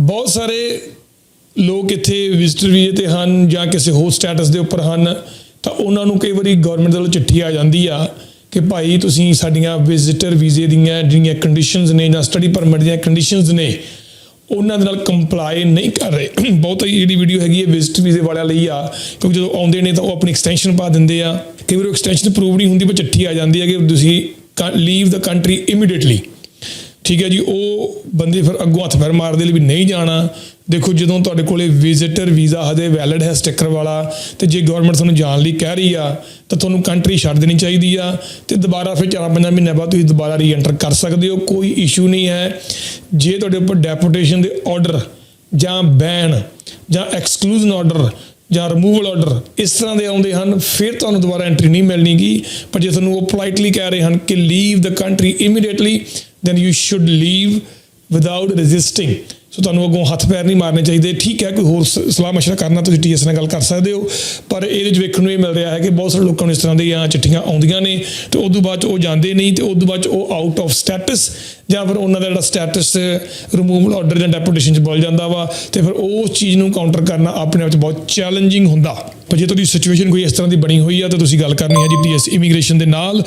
ਬਹੁਤ ਸਾਰੇ ਲੋਕ ਇੱਥੇ ਵਿਜ਼ਿਟਰ ਵੀਜ਼ੇ ਤੇ ਹਨ ਜਾਂ ਕਿਸੇ ਹੋਰ ਸਟੇਟਸ ਦੇ ਉੱਪਰ ਹਨ, ਤਾਂ ਉਹਨਾਂ ਨੂੰ ਕਈ ਵਾਰੀ ਗਵਰਨਮੈਂਟ ਵੱਲੋਂ ਚਿੱਠੀ ਆ ਜਾਂਦੀ ਆ ਕਿ ਭਾਈ ਤੁਸੀਂ ਸਾਡੀਆਂ ਵਿਜ਼ਿਟਰ ਵੀਜ਼ੇ ਦੀਆਂ ਜਿਹੜੀਆਂ ਕੰਡੀਸ਼ਨਸ ਨੇ ਜਾਂ ਸਟੱਡੀ ਪਰਮਿਟ ਦੀਆਂ ਕੰਡੀਸ਼ਨਸ ਨੇ, ਉਹਨਾਂ ਦੇ ਨਾਲ ਕੰਪਲਾਈ ਨਹੀਂ ਕਰ ਰਹੇ। ਬਹੁਤ ਹੀ ਜਿਹੜੀ ਵੀਡੀਓ ਹੈਗੀ ਹੈ ਵਿਜ਼ਟ ਵੀਜ਼ੇ ਵਾਲਿਆਂ ਲਈ ਆ, ਕਿਉਂਕਿ ਜਦੋਂ ਆਉਂਦੇ ਨੇ ਤਾਂ ਉਹ ਆਪਣੀ ਐਕਸਟੈਂਸ਼ਨ ਪਾ ਦਿੰਦੇ ਆ। ਕਈ ਵਾਰ ਐਕਸਟੈਂਸ਼ਨ ਅਪਰੂਵ ਨਹੀਂ ਹੁੰਦੀ, ਪਰ ਚਿੱਠੀ ਆ ਜਾਂਦੀ ਹੈ ਕਿ ਤੁਸੀਂ ਲੀਵ ਦਾ ਕੰਟਰੀ ਇਮੀਡੀਏਟਲੀ ਠੀਕ ਹੈ ਜੀ, ਉਹ ਬੰਦੇ ਫਿਰ ਅੱਗੋਂ ਹੱਥ ਪੈਰ ਮਾਰਦੇ ਲਈ ਵੀ ਨਹੀਂ ਜਾਣਾ। ਦੇਖੋ, ਜਦੋਂ ਤੁਹਾਡੇ ਕੋਲੇ ਵਿਜ਼ਿਟਰ ਵੀਜ਼ਾ ਹਜੇ ਵੈਲਿਡ ਹੈ ਸਟicker ਵਾਲਾ, ਤੇ ਜੇ ਗਵਰਨਮੈਂਟ ਤੁਹਾਨੂੰ ਜਾਣ ਲਈ ਕਹਿ ਰਹੀ ਆ, ਤਾਂ ਤੁਹਾਨੂੰ ਕੰਟਰੀ ਛੱਡ ਦੇਣੀ ਚਾਹੀਦੀ ਆ, ਤੇ ਦੁਬਾਰਾ ਫਿਰ 4-5 ਮਹੀਨੇ ਬਾਅਦ ਤੁਸੀਂ ਦੁਬਾਰਾ ਰੀਐਂਟਰ ਕਰ ਸਕਦੇ ਹੋ, ਕੋਈ ਇਸ਼ੂ ਨਹੀਂ ਹੈ। ਜੇ ਤੁਹਾਡੇ ਉੱਪਰ ਡੈਪੂਟੇਸ਼ਨ ਦੇ ਆਰਡਰ ਜਾਂ ਬੈਨ ਜਾਂ ਐਕਸਕਲੂਜਨ ਆਰਡਰ ਜਾਂ ਰਿਮੂਵਲ ਆਰਡਰ ਇਸ ਤਰ੍ਹਾਂ ਦੇ ਆਉਂਦੇ ਹਨ, ਫਿਰ ਤੁਹਾਨੂੰ ਦੁਬਾਰਾ ਐਂਟਰੀ ਨਹੀਂ ਮਿਲਣੀਗੀ। ਪਰ ਜੇ ਤੁਹਾਨੂੰ ਉਹ ਪੋਲਾਈਟਲੀ ਕਹਿ ਰਹੇ ਹਨ ਕਿ leave the country immediately then you should leave without resisting so ਤੁਹਾਨੂੰ ਅੱਗੋਂ ਹੱਥ ਪੈਰ ਨਹੀਂ ਮਾਰਨੇ ਚਾਹੀਦੇ। ਠੀਕ ਹੈ, ਕੋਈ ਹੋਰ ਸ- ਸਲਾਹ ਮਸ਼ਵਰਾ ਕਰਨਾ, ਤੁਸੀਂ ਟੀਐਸ ਨਾਲ ਗੱਲ ਕਰ ਸਕਦੇ ਹੋ। ਪਰ ਇਹਦੇ ਵਿੱਚ ਵੇਖਣ ਨੂੰ ਇਹ ਮਿਲ ਰਿਹਾ ਹੈ ਕਿ ਬਹੁਤ ਸਾਰੇ ਲੋਕਾਂ ਨੂੰ ਇਸ ਤਰ੍ਹਾਂ ਦੀਆਂ ਚਿੱਠੀਆਂ ਆਉਂਦੀਆਂ ਨੇ ਤੇ ਉਸ ਤੋਂ ਬਾਅਦ 'ਚ ਉਹ ਜਾਂਦੇ ਨਹੀਂ ਤੇ ਉਸ ਤੋਂ ਬਾਅਦ 'ਚ ਉਹ ਆਊਟ ਆਫ ਸਟੇਟਸ ਜਾਂ ਫਿਰ ਉਹਨਾਂ ਦਾ ਜਿਹੜਾ ਸਟੇਟਸ ਰਿਮੂਵਲ ਆਰਡਰ ਜਾਂ ਡੈਪੂਟੇਸ਼ਨ 'ਚ ਬੋਲ ਜਾਂਦਾ ਵਾ ਤੇ ਫਿਰ ਉਸ ਚੀਜ਼ ਨੂੰ ਕਾਊਂਟਰ ਕਰਨਾ ਆਪਣੇ ਆਪ 'ਚ ਬਹੁਤ ਚੈਲੰਜਿੰਗ ਹੁੰਦਾ। ਪਰ ਜੇ ਤੁਹਾਡੀ ਸਿਚੁਏਸ਼ਨ ਕੋਈ ਇਸ ਤਰ੍ਹਾਂ ਦੀ ਬਣੀ ਹੋਈ ਆ ਤਾਂ ਤੁਸੀਂ ਗੱਲ ਕਰਨੀ ਹੈ ਜੀ ਟੀਐਸ ਇਮੀਗ੍ਰੇਸ਼ਨ ਦੇ ਨਾਲ।